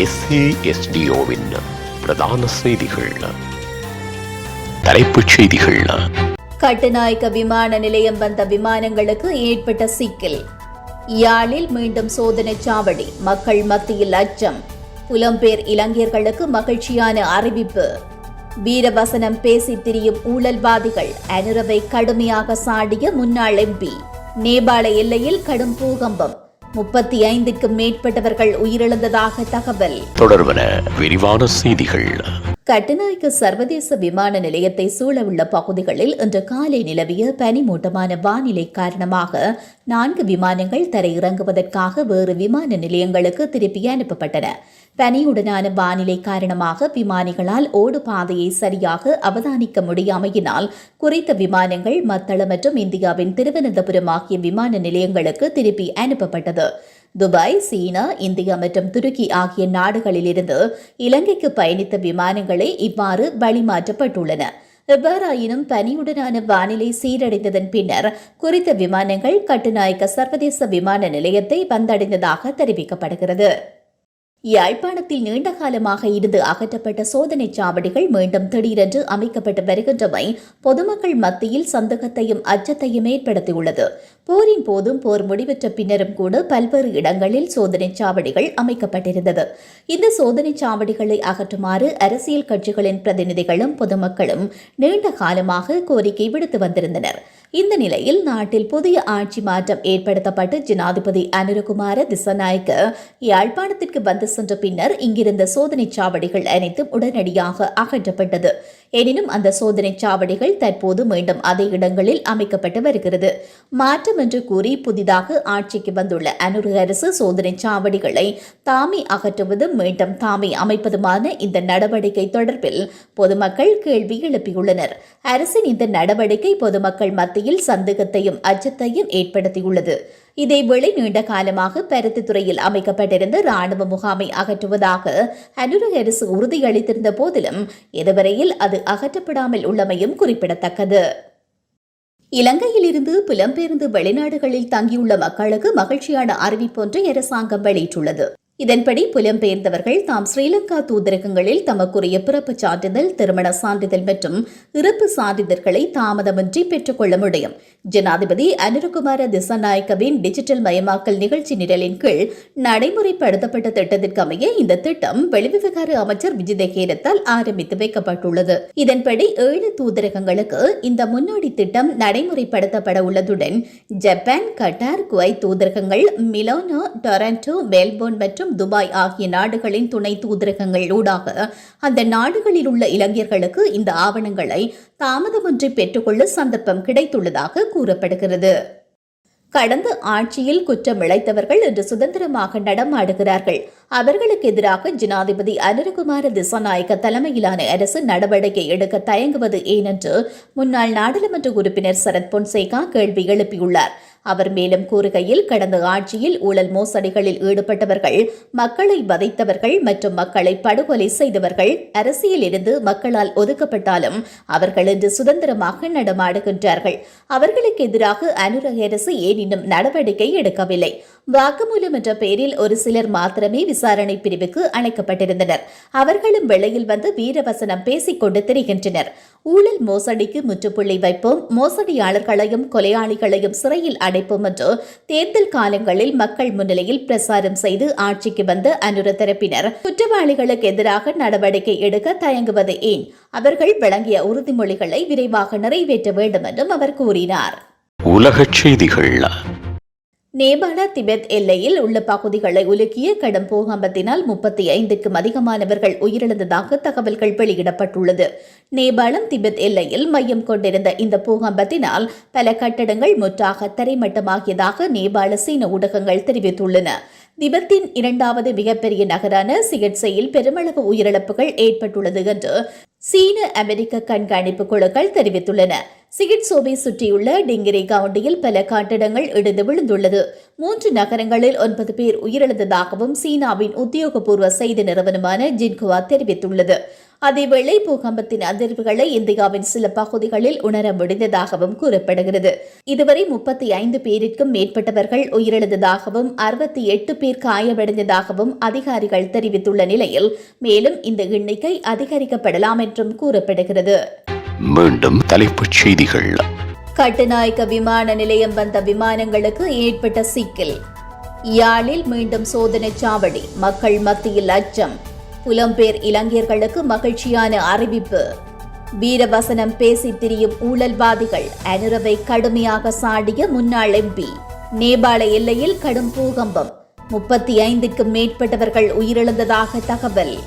எஸ்ஏஎஸ்டிஓவின் பிரதான செய்திகள். தலைப்புச் செய்திகள். கட்டுநாயக்க விமான நிலையம் வந்த விமானங்களுக்கு ஏற்பட்ட சிக்கல். யாழில் மீண்டும் சோதனை சாவடி மக்கள் மத்தியில் அச்சம். புலம்பெயர் இளைஞர்களுக்கு மகிழ்ச்சியான அறிவிப்பு. வீரவசனம் பேசி திரியும் ஊழல்வாதிகள் அனுரவை கடுமையாக சாடிய முன்னாள் எம்பி. நேபாள எல்லையில் கடும் பூகம்பம். முப்பத்தி ஐந்துக்கும் மேற்பட்டவர்கள் உயிரிழந்ததாக தகவல். தொடர்வன விரிவான செய்திகள். கட்டுநாயக்க சர்வதேச விமான நிலையத்தை சூழவுள்ள பகுதிகளில் இன்று காலை நிலவிய பனிமூட்டமான வானிலை காரணமாக நான்கு விமானங்கள் தரையிறங்குவதற்காக வேறு விமான நிலையங்களுக்கு திருப்பி அனுப்பப்பட்டன. பனியுடனான வானிலை காரணமாக விமானிகளால் ஓடு பாதையை சரியாக அவதானிக்க முடியாமையினால் குறித்த விமானங்கள் மத்தள மற்றும் இந்தியாவின் திருவனந்தபுரம் ஆகிய விமான நிலையங்களுக்கு திருப்பி அனுப்பப்பட்டது. துபாய் சீனா இந்தியா மற்றும் துருக்கி ஆகிய நாடுகளிலிருந்து இலங்கைக்கு பயணித்த விமானங்களே இவ்வாறு வழிமாற்றப்பட்டுள்ளன. எவ்வாறாயினும் பனியுடனான வானிலை சீரடைந்ததன் பின்னர் குறித்த விமானங்கள் கட்டுநாயக்க சர்வதேச விமான நிலையத்தை வந்தடைந்ததாக தெரிவிக்கப்படுகிறது. யாழ்ப்பாணத்தில் நீண்ட காலமாக இருந்து அகற்றப்பட்ட சோதனை சாவடிகள் மீண்டும் திடீரென்று அமைக்கப்பட்டு வருகின்றமை பொதுமக்கள் மத்தியில் சந்தேகத்தையும் அச்சத்தையும் ஏற்படுத்தியுள்ளது. போரின் போதும் போர் முடிவற்ற பின்னரும் கூட பல்வேறு இடங்களில் சோதனை சாவடிகள் அமைக்கப்பட்டிருந்தது. இந்த சோதனை சாவடிகளை அகற்றுமாறு அரசியல் கட்சிகளின் பிரதிநிதிகளும் பொதுமக்களும் நீண்ட காலமாக கோரிக்கை விடுத்து வந்திருந்தனர். இந்த நிலையில் நாட்டில் புதிய ஆட்சி மாற்றம் ஏற்படுத்தப்பட்டு ஜனாதிபதி அனுரகுமார திசநாயக்க யாழ்ப்பாணத்திற்கு வந்து சென்ற பின்னர் இங்கிருந்த சோதனை சாவடிகள் அனைத்தும் உடனடியாக அகற்றப்பட்டது. எனினும் அந்த சோதனை சாவடிகள் தற்போது மீண்டும் அதே இடங்களில் அமைக்கப்பட்டு வருகிறது. மாற்றம் என்று கூறி புதிதாக ஆட்சிக்கு வந்துள்ள அனுரு அரசு சோதனை சாவடிகளை தாமே அகற்றுவது மீண்டும் தாமே அமைப்பதுமான இந்த நடவடிக்கை தொடர்பில் பொதுமக்கள் கேள்வி எழுப்பியுள்ளனர். அரசின் இந்த நடவடிக்கை பொதுமக்கள் மத்தியில் சந்தேகத்தையும் அச்சத்தையும் ஏற்படுத்தியுள்ளது. இதேவேளை நீண்ட காலமாக பருத்தித்துறையில் அமைக்கப்பட்டிருந்த ராணுவ முகாமை அகற்றுவதாக ஹனுரக அரசு உறுதியளித்திருந்த போதிலும் இதுவரையில் அது அகற்றப்படாமல் உள்ளமையும் குறிப்பிடத்தக்கது. இலங்கையிலிருந்து புலம்பெயர்ந்து வெளிநாடுகளில் தங்கியுள்ள மக்களுக்கு மகிழ்ச்சியான அறிவிப்பொன்றை அரசாங்கம் வெளியிட்டுள்ளது. இதன்படி புலம்பெயர்ந்தவர்கள் தாம் ஸ்ரீலங்கா தூதரகங்களில் தமக்குரிய பிறப்புச் சான்றிதழ் திருமண சான்றிதழ் மற்றும் இறப்பு சான்றிதழ்களை தாமதமின்றி பெற்றுக்கொள்ள முடியும். ஜனாதிபதி அனுரகுமார திசாநாயக்கவின் டிஜிட்டல் மயமாக்கல் நிகழ்ச்சி நிரலின் கீழ் நடைமுறைப்படுத்தப்பட்ட திட்டத்திற்கு அமைய இந்த திட்டம் வெளிவிவகார அமைச்சர் விஜயதேகேரத்தால் ஆரம்பித்து வைக்கப்பட்டுள்ளது. இதன்படி ஏழு தூதரகங்களுக்கு இந்த முன்னோடி திட்டம் நடைமுறைப்படுத்தப்பட உள்ளதுடன் ஜப்பான் கட்டார் குவைத் தூதரகங்கள் மிலோனோ டொரண்டோ மெல்போர்ன் மற்றும் துபாய் ஆகிய நாடுகளின் துணை தூதரகங்கள் ஊடாக அந்த நாடுகளில் உள்ள இளைஞர்களுக்கு இந்த ஆவணங்களை தாமதமின்றி பெற்றுக்கொள்ள சந்தர்ப்பம் கிடைத்துள்ளதாக கூறப்படுகிறது. கடந்த ஆட்சியில் குற்றம் இழைத்தவர்கள் இன்று சுதந்திரமாக நடமாடுகிறார்கள். அவர்களுக்கு எதிராக ஜனாதிபதி அனுரகுமார திசாநாயக்க தலைமையிலான அரசு நடவடிக்கை எடுக்க தயங்குவது ஏனென்று முன்னாள் நாடாளுமன்ற உறுப்பினர் சரத் பொன்சேகா கேள்வி எழுப்பியுள்ளார். அவர் மேலும் கூறுகையில் கடந்த ஆட்சியில் ஊழல் மோசடிகளில் ஈடுபட்டவர்கள் மக்களை வதைத்தவர்கள் மற்றும் மக்களை படுகொலை செய்தவர்கள் அரசியல் இருந்து மக்களால் ஒதுக்கப்பட்டாலும் அவர்கள் இன்று சுதந்திரமாக நடமாடுகின்றார்கள். அவர்களுக்கு எதிராக அனுரக அரசு ஏன் இன்னும் நடவடிக்கை எடுக்கவில்லை. வாக்குமூலம் என்ற பெயரில் ஒரு சிலர் மாத்திரமே விசாரணை பிரிவுக்கு அழைக்கப்பட்டிருந்தனர். அவர்களும் வெளியில் வந்து வீரவசனம் பேசிக் கொண்டு திரிகின்றனர். ஊழல் மோசடிக்கு முற்றுப்புள்ளி வைப்போம் மோசடியாளர்களையும் கொலையாளிகளையும் சிறையில் அடைப்போம் என்று தேர்தல் காலங்களில் மக்கள் முன்னிலையில் பிரசாரம் செய்து ஆட்சிக்கு வந்த அனுர தரப்பினர் குற்றவாளிகளுக்கு எதிராக நடவடிக்கை எடுக்க தயங்குவது ஏன்? அவர்கள் வழங்கிய உறுதிமொழிகளை விரைவாக நிறைவேற்ற வேண்டும் என்றும் அவர் கூறினார். உலகச் செய்திகள் நேபாள திபெத் எல்லையில் உள்ள பகுதிகளை உலுக்கிய கடும் பூகம்பத்தினால் முப்பத்தி ஐந்துக்கும் அதிகமானவர்கள் உயிரிழந்ததாக தகவல்கள் வெளியிடப்பட்டுள்ளது. நேபாளம் திபெத் எல்லையில் மையம் கொண்டிருந்த இந்த பூகம்பத்தினால் பல கட்டடங்கள் முற்றாக தரைமட்டமாகியதாக நேபாள சீன ஊடகங்கள் தெரிவித்துள்ளன. திபெத்தின் இரண்டாவது மிகப்பெரிய நகரான சிகிச்சையில் பெருமளவு உயிரிழப்புகள் ஏற்பட்டுள்ளது என்று சீன அமெரிக்க கண்காணிப்பு குழுக்கள் தெரிவித்துள்ளன. சிகிட்சோவை சுற்றியுள்ள டிங்கிரி கவுண்டியில் பல கட்டிடங்கள் இடிந்து விழுந்துள்ளது. மூன்று நகரங்களில் ஒன்பது பேர் உயிரிழந்ததாகவும் சீனாவின் உத்தியோகபூர்வ செய்தி நிறுவனமான ஜின்குவா தெரிவித்துள்ளது. அதேவேளை பூகம்பத்தின் அதிர்வுகளை இந்தியாவின் சில பகுதிகளில் உணர முடிந்ததாகவும் கூறப்படுகிறது. இதுவரை முப்பத்தி ஐந்து பேருக்கும் மேற்பட்டவர்கள் உயிரிழந்ததாகவும் அறுபத்தி எட்டு பேர் காயமடைந்ததாகவும் அதிகாரிகள் தெரிவித்துள்ள நிலையில் மேலும் இந்த எண்ணிக்கை அதிகரிக்கப்படலாம் என்றும் கூறப்படுகிறது. மீண்டும் தலைப்புச் செய்திகள். கட்டுநாயக்க விமான நிலையம் வந்த விமானங்களுக்கு ஏற்பட்ட சிக்கல். யாழில் மீண்டும் சோதனைச் சாவடி மக்கள் மத்தியில் அச்சம். புலம்பெயர் இளைஞர்களுக்கு மகிழ்ச்சியான அறிவிப்பு. வீரவசனம் பேசித் திரியும் ஊழல்வாதிகள் அனுரவை கடுமையாக சாடிய முன்னாள் எம்பி. நேபாள எல்லையில் கடும் பூகம்பம். முப்பத்தி ஐந்துக்கும் மேற்பட்டவர்கள் உயிரிழந்ததாக தகவல்.